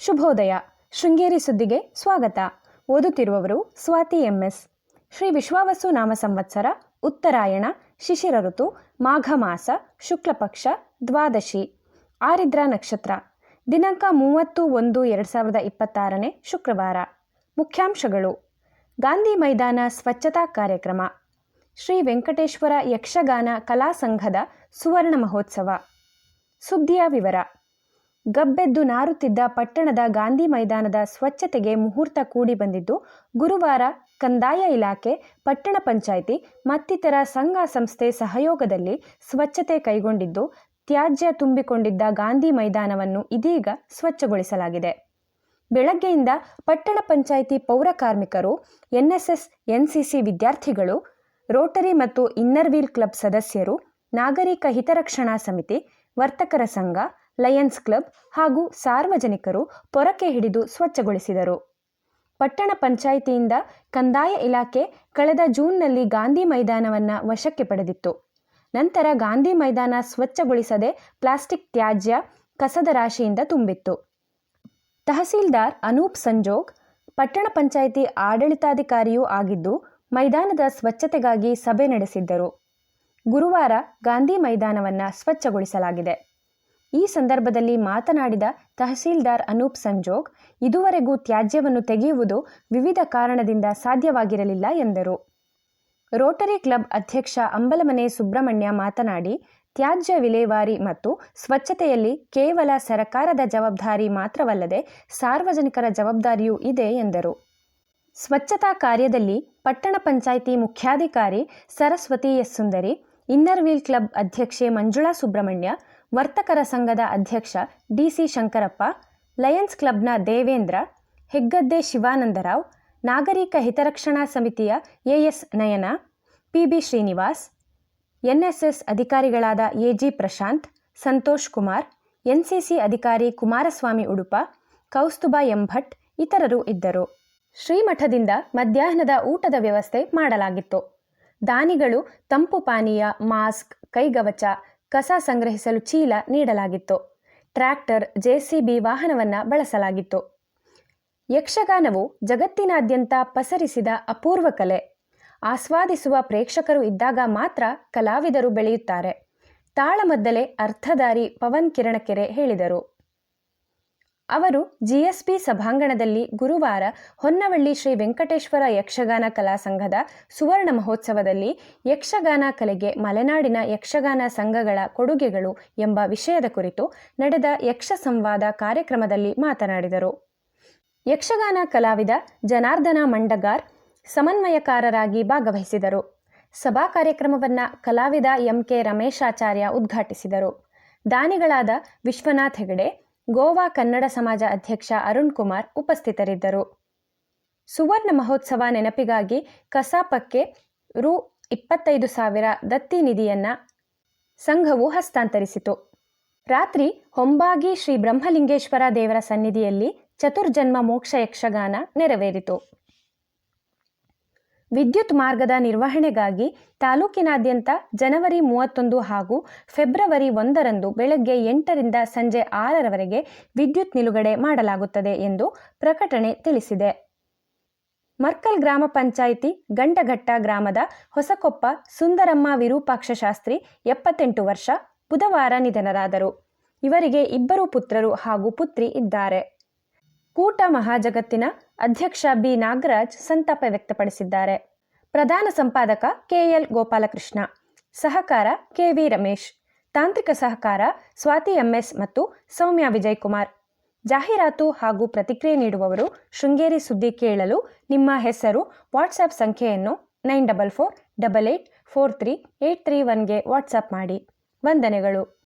ಶುಭೋದಯ. ಶೃಂಗೇರಿ ಸುದ್ದಿಗೆ ಸ್ವಾಗತ. ಓದುತ್ತಿರುವವರು ಸ್ವಾತಿ ಎಂಎಸ್. ಶ್ರೀ ವಿಶ್ವಾವಸು ನಾಮ ಸಂವತ್ಸರ, ಉತ್ತರಾಯಣ ಶಿಶಿರ ಋತು ಮಾಘ ಮಾಸ ಶುಕ್ಲಪಕ್ಷ, ದ್ವಾದಶಿ, ಆರಿದ್ರ ನಕ್ಷತ್ರ. ದಿನಾಂಕ ಮೂವತ್ತು ಒಂದು ಎರಡು ಸಾವಿರದ ಇಪ್ಪತ್ತಾರನೇ ಶುಕ್ರವಾರ. ಮುಖ್ಯಾಂಶಗಳು. ಗಾಂಧಿ ಮೈದಾನ ಸ್ವಚ್ಛತಾ ಕಾರ್ಯಕ್ರಮ. ಶ್ರೀ ವೆಂಕಟೇಶ್ವರ ಯಕ್ಷಗಾನ ಕಲಾ ಸಂಘದ ಸುವರ್ಣ ಮಹೋತ್ಸವ. ಸುದ್ದಿಯ ವಿವರ. ಗಬ್ಬೆದ್ದು ನಾರುತ್ತಿದ್ದ ಪಟ್ಟಣದ ಗಾಂಧಿ ಮೈದಾನದ ಸ್ವಚ್ಛತೆಗೆ ಮುಹೂರ್ತ ಕೂಡಿ ಬಂದಿದ್ದು, ಗುರುವಾರ ಕಂದಾಯ ಇಲಾಖೆ, ಪಟ್ಟಣ ಪಂಚಾಯಿತಿ, ಮತ್ತಿತರ ಸಂಘ ಸಂಸ್ಥೆ ಸಹಯೋಗದಲ್ಲಿ ಸ್ವಚ್ಛತೆ ಕೈಗೊಂಡಿದ್ದು, ತ್ಯಾಜ್ಯ ತುಂಬಿಕೊಂಡಿದ್ದ ಗಾಂಧಿ ಮೈದಾನವನ್ನು ಇದೀಗ ಸ್ವಚ್ಛಗೊಳಿಸಲಾಗಿದೆ. ಬೆಳಗ್ಗೆಯಿಂದ ಪಟ್ಟಣ ಪಂಚಾಯಿತಿ ಪೌರ ಕಾರ್ಮಿಕರು, ಎನ್ಎಸ್ಎಸ್, ಎನ್ಸಿಸಿ ವಿದ್ಯಾರ್ಥಿಗಳು, ರೋಟರಿ ಮತ್ತು ಇನ್ನರ್ವೀಲ್ ಕ್ಲಬ್ ಸದಸ್ಯರು, ನಾಗರಿಕ ಹಿತರಕ್ಷಣಾ ಸಮಿತಿ, ವರ್ತಕರ ಸಂಘ ಲಯನ್ಸ್ ಕ್ಲಬ್ ಹಾಗೂ ಸಾರ್ವಜನಿಕರು ಪೊರಕೆ ಹಿಡಿದು ಸ್ವಚ್ಛಗೊಳಿಸಿದರು. ಪಟ್ಟಣ ಪಂಚಾಯಿತಿಯಿಂದ ಕಂದಾಯ ಇಲಾಖೆ ಕಳೆದ ಜೂನ್ನಲ್ಲಿ ಗಾಂಧಿ ಮೈದಾನವನ್ನು ವಶಕ್ಕೆ ಪಡೆದಿತ್ತು. ನಂತರ ಗಾಂಧಿ ಮೈದಾನ ಸ್ವಚ್ಛಗೊಳಿಸದೆ ಪ್ಲಾಸ್ಟಿಕ್ ತ್ಯಾಜ್ಯ ಕಸದ ರಾಶಿಯಿಂದ ತುಂಬಿತ್ತು. ತಹಸೀಲ್ದಾರ್ ಅನೂಪ್ ಸಂಜೋಗ್, ಪಟ್ಟಣ ಪಂಚಾಯಿತಿ ಆಡಳಿತಾಧಿಕಾರಿಯೂ ಆಗಿದ್ದು ಮೈದಾನದ ಸ್ವಚ್ಛತೆಗಾಗಿ ಸಭೆ ನಡೆಸಿದ್ದರು. ಗುರುವಾರ ಗಾಂಧಿ ಮೈದಾನವನ್ನು ಸ್ವಚ್ಛಗೊಳಿಸಲಾಗಿದೆ. ಈ ಸಂದರ್ಭದಲ್ಲಿ ಮಾತನಾಡಿದ ತಹಸೀಲ್ದಾರ್ ಅನೂಪ್ ಸಂಜೋಗ್, ಇದುವರೆಗೂ ತ್ಯಾಜ್ಯವನ್ನು ತೆಗೆಯುವುದು ವಿವಿಧ ಕಾರಣದಿಂದ ಸಾಧ್ಯವಾಗಿರಲಿಲ್ಲ ಎಂದರು. ರೋಟರಿ ಕ್ಲಬ್ ಅಧ್ಯಕ್ಷ ಅಂಬಲಮನೆ ಸುಬ್ರಹ್ಮಣ್ಯ ಮಾತನಾಡಿ, ತ್ಯಾಜ್ಯ ವಿಲೇವಾರಿ ಮತ್ತು ಸ್ವಚ್ಛತೆಯಲ್ಲಿ ಕೇವಲ ಸರಕಾರದ ಜವಾಬ್ದಾರಿ ಮಾತ್ರವಲ್ಲದೆ ಸಾರ್ವಜನಿಕರ ಜವಾಬ್ದಾರಿಯೂ ಇದೆ ಎಂದರು. ಸ್ವಚ್ಛತಾ ಕಾರ್ಯದಲ್ಲಿ ಪಟ್ಟಣ ಪಂಚಾಯಿತಿ ಮುಖ್ಯಾಧಿಕಾರಿ Saraswati S Sundari, inner wheel club ಅಧ್ಯಕ್ಷೆ ಮಂಜುಳಾ ಸುಬ್ರಹ್ಮಣ್ಯ ವರ್ತಕರ ಸಂಘದ ಅಧ್ಯಕ್ಷ ಡಿಸಿ ಶಂಕರಪ್ಪ, ಲಯನ್ಸ್ ಕ್ಲಬ್ನ ದೇವೇಂದ್ರ, ಹೆಗ್ಗದ್ದೆ ಶಿವಾನಂದರಾವ್, ನಾಗರಿಕ ಹಿತರಕ್ಷಣಾ ಸಮಿತಿಯ AS Nayana, PB Srinivas, NSS ಅಧಿಕಾರಿಗಳಾದ ಎಜಿ ಪ್ರಶಾಂತ್, ಸಂತೋಷ್ ಕುಮಾರ್, ಎನ್ಸಿಸಿ ಅಧಿಕಾರಿ ಕುಮಾರಸ್ವಾಮಿ ಉಡುಪ, ಕೌಸ್ತುಭ ಎಂಭಟ್ ಇತರರು ಇದ್ದರು. ಶ್ರೀಮಠದಿಂದ ಮಧ್ಯಾಹ್ನದ ಊಟದ ವ್ಯವಸ್ಥೆ ಮಾಡಲಾಗಿತ್ತು. ದಾನಿಗಳು ತಂಪು ಪಾನೀಯ, ಮಾಸ್ಕ್, ಕೈಗವಚ ಕಸ ಸಂಗ್ರಹಿಸಲು ಚೀಲ ನೀಡಲಾಗಿತ್ತು. ಟ್ರ್ಯಾಕ್ಟರ್ ಜೆಸಿಬಿ ವಾಹನವನ್ನು ಬಳಸಲಾಗಿತ್ತು. ಯಕ್ಷಗಾನವು ಜಗತ್ತಿನಾದ್ಯಂತ ಪಸರಿಸಿದ ಅಪೂರ್ವ ಕಲೆ. ಆಸ್ವಾದಿಸುವ ಪ್ರೇಕ್ಷಕರು ಇದ್ದಾಗ ಮಾತ್ರ ಕಲಾವಿದರು ಬೆಳೆಯುತ್ತಾರೆ. ತಾಳಮದ್ದಲೆ ಅರ್ಥಧಾರಿ ಪವನ್ ಕಿರಣಕೆರೆ ಹೇಳಿದರು. ಅವರು ಜಿಎಸ್ಪಿ ಸಭಾಂಗಣದಲ್ಲಿ ಗುರುವಾರ ಹೊನ್ನವಳ್ಳಿ ಶ್ರೀ ವೆಂಕಟೇಶ್ವರ ಯಕ್ಷಗಾನ ಕಲಾ ಸಂಘದ ಸುವರ್ಣ ಮಹೋತ್ಸವದಲ್ಲಿ ಯಕ್ಷಗಾನ ಕಲೆಗೆ ಮಲೆನಾಡಿನ ಯಕ್ಷಗಾನ ಸಂಘಗಳ ಕೊಡುಗೆಗಳು ಎಂಬ ವಿಷಯದ ಕುರಿತು ನಡೆದ ಯಕ್ಷ ಸಂವಾದ ಕಾರ್ಯಕ್ರಮದಲ್ಲಿ ಮಾತನಾಡಿದರು. ಯಕ್ಷಗಾನ ಕಲಾವಿದ ಜನಾರ್ದನ ಮಂಡಗಾರ್ ಸಮನ್ವಯಕಾರರಾಗಿ ಭಾಗವಹಿಸಿದರು. ಸಭಾ ಕಾರ್ಯಕ್ರಮವನ್ನು ಕಲಾವಿದ ಎಂಕೆ ರಮೇಶಾಚಾರ್ಯ ಉದ್ಘಾಟಿಸಿದರು. ದಾನಿಗಳಾದ ವಿಶ್ವನಾಥ್ ಹೆಗಡೆ ಗೋವಾ ಕನ್ನಡ ಸಮಾಜ ಅಧ್ಯಕ್ಷ ಅರುಣ್ ಕುಮಾರ್ ಉಪಸ್ಥಿತರಿದ್ದರು. ಸುವರ್ಣ ಮಹೋತ್ಸವ ನೆನಪಿಗಾಗಿ ಕಸಾಪಕ್ಕೆ ರು ಇಪ್ಪತ್ತೈದು ಸಾವಿರ ದತ್ತಿ ನಿಧಿಯನ್ನು ಸಂಘವು ಹಸ್ತಾಂತರಿಸಿತು. ರಾತ್ರಿ ಹೊಂಬಾಗಿ ಶ್ರೀ ಬ್ರಹ್ಮಲಿಂಗೇಶ್ವರ ದೇವರ ಸನ್ನಿಧಿಯಲ್ಲಿ ಚತುರ್ಜನ್ಮ ಮೋಕ್ಷ ಯಕ್ಷಗಾನ ನೆರವೇರಿತು. ವಿದ್ಯುತ್ ಮಾರ್ಗದ ನಿರ್ವಹಣೆಗಾಗಿ ತಾಲೂಕಿನಾದ್ಯಂತ ಜನವರಿ ಮೂವತ್ತೊಂದು ಹಾಗೂ ಫೆಬ್ರವರಿ ಒಂದರಂದು ಬೆಳಗ್ಗೆ ಎಂಟರಿಂದ ಸಂಜೆ ಆರರವರೆಗೆ ವಿದ್ಯುತ್ ನಿಲುಗಡೆ ಮಾಡಲಾಗುತ್ತದೆ ಎಂದು ಪ್ರಕಟಣೆ ತಿಳಿಸಿದೆ. ಮರ್ಕಲ್ ಗ್ರಾಮ ಪಂಚಾಯಿತಿ ಗಂಡಘಟ್ಟ ಗ್ರಾಮದ ಹೊಸಕೊಪ್ಪ ಸುಂದರಮ್ಮ ವಿರೂಪಾಕ್ಷ ಶಾಸ್ತ್ರಿ ಎಪ್ಪತ್ತೆಂಟು ವರ್ಷ ಬುಧವಾರ ನಿಧನರಾದರು. ಇವರಿಗೆ ಇಬ್ಬರು ಪುತ್ರರು ಹಾಗೂ ಪುತ್ರಿ ಇದ್ದಾರೆ. ಕೂಟ ಮಹಾಜಗತ್ತಿನ ಅಧ್ಯಕ್ಷ ಬಿ. ನಾಗರಾಜ್ ಸಂತಾಪ ವ್ಯಕ್ತಪಡಿಸಿದ್ದಾರೆ. ಪ್ರಧಾನ ಸಂಪಾದಕ ಕೆಎಲ್ ಗೋಪಾಲಕೃಷ್ಣ, ಸಹಕಾರ ಕೆವಿ ರಮೇಶ್, ತಾಂತ್ರಿಕ ಸಹಕಾರ ಸ್ವಾತಿ ಎಂಎಸ್ ಮತ್ತು ಸೌಮ್ಯ ವಿಜಯಕುಮಾರ್. ಜಾಹೀರಾತು ಹಾಗೂ ಪ್ರತಿಕ್ರಿಯೆ ನೀಡುವವರು ಶೃಂಗೇರಿ ಸುದ್ದಿ ಕೇಳಲು ನಿಮ್ಮ ಹೆಸರು, ವಾಟ್ಸಾಪ್ ಸಂಖ್ಯೆಯನ್ನು nine double four double eight four three eight three ಒನ್ಗೆ WhatsApp ಮಾಡಿ. ವಂದನೆಗಳು.